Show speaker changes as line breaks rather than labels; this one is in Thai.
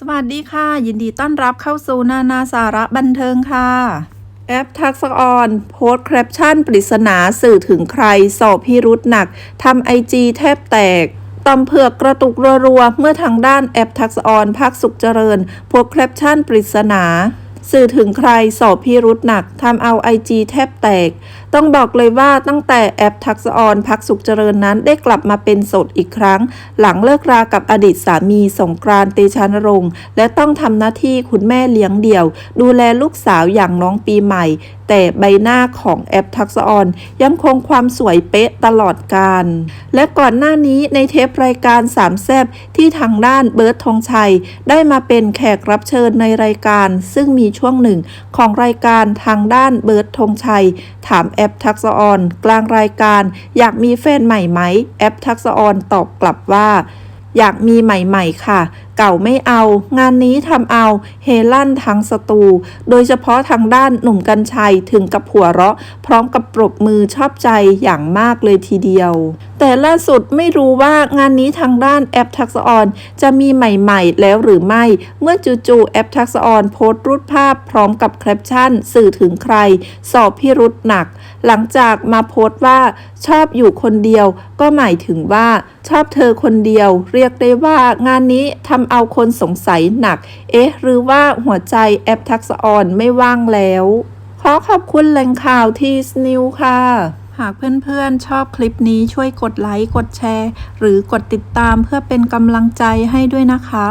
สวัสดีค่ะ ยินดีต้อนรับเข้าสู่นานาสาระบันเทิงค่ะ แอปทักษออน โพสต์แคปชั่นปริศนาสื่อถึงใคร สอบพิรุษหนักทำไอจีแทบแตกตำเผือกกระตุกรัวๆ เมื่อทางด้านแอปทักษออนพักสุขเจริญ โพสต์แคปชั่นปริศนาสื่อถึงใครสอบพิรุษหนักทำเอาไอจีแทบแตก ต้องบอกเลยว่าตั้งแต่แอปทักษออนพักสุขเจริญนั้นได้กลับมาเป็นโสดอีกครั้ง หลังเลิกรากับอดีตสามีสงกรานต์เตชานรงค์ และต้องทำหน้าที่คุณแม่เลี้ยงเดี่ยว ดูแลลูกสาวอย่างน้องปีใหม่ แต่ใบหน้าของแอปทักษออนยังคงความสวยเป๊ะตลอดการ และก่อนหน้านี้ในเทปรายการสามแซบที่ทางด้านเบิร์ตธงชัย ได้มาเป็นแขกรับเชิญในรายการ ซึ่งมีช่วงหนึ่งของรายการทางด้านเบิร์ตธงชัย ถามแอปปทักษออนกลางรายการ อยากมีแฟนใหม่ไหม แอปทักษออนตอบกลับว่า อยากมีใหม่ๆค่ะ เก่าไม่เอา งานนี้ทำเอาเฮลั่นทั้งสตู โดยเฉพาะทางด้านหนุ่มกัญชัยถึงกับหัวเราะ พร้อมกับปรบมือชอบใจอย่างมากเลยทีเดียวแต่ล่าสุดไม่รู้ว่างานนี้ทางด้านแอปทักษออนจะมีใหม่ๆ แล้วหรือไม่ เมื่อจู่ๆแอปทักษออนโพสต์รูปภาพพร้อมกับแคปชั่น สื่อถึงใคร สอบพิรุษหนัก หลังจากมาโพสต์ว่าชอบอยู่คนเดียว ก็หมายถึงว่าชอบเธอคนเดียว เรียกได้ว่างานนี้ทำเอาคนสงสัยหนัก เอ๊ะ หรือว่าหัวใจแอปทักษออนไม่ว่างแล้ว ขอขอบคุณแหล่งข่าวที่สนิวค่ะหากเพื่อนๆ ชอบคลิปนี้ช่วยกดไลค์ กดแชร์ หรือกดติดตามเพื่อเป็นกำลังใจให้ด้วยนะคะ